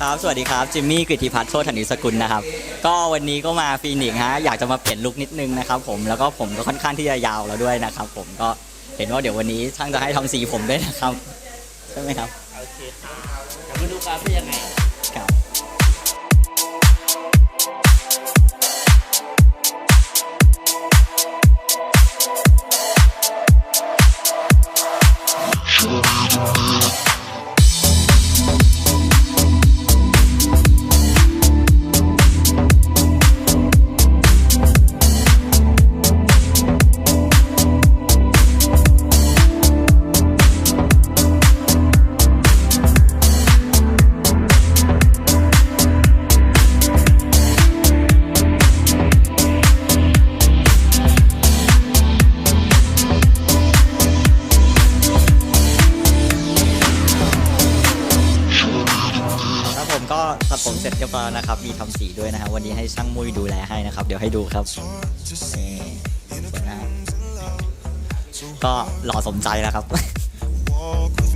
ครับ สวัสดีครับ จิมมี่กฤติพัฒน์โชติธนิสกุลนะครับ ก็วันนี้ก็มาฟีนิกซ์ฮะ อยากจะมาเปลี่ยนลุคนิดนึงนะครับผม แล้วก็ผมก็ค่อนข้างที่จะยาวแล้วด้วยนะครับผม ก็เห็นว่าเดี๋ยววันนี้ช่างจะให้ทำสีผมด้วยนะครับ ใช่ไหมครับ โอเคค่ะเดี๋ยวมาดูกันเป็นยังไง ครับ ก็ตัดผมเสร็จเรียบร้อยแล้วนะครับ มีทำสีด้วยนะครับ วันนี้ให้ช่างมุ้ยดูแลให้นะครับ เดี๋ยวให้ดูครับนี่สวยนะก็หล่อสมใจแล้วครับ walk with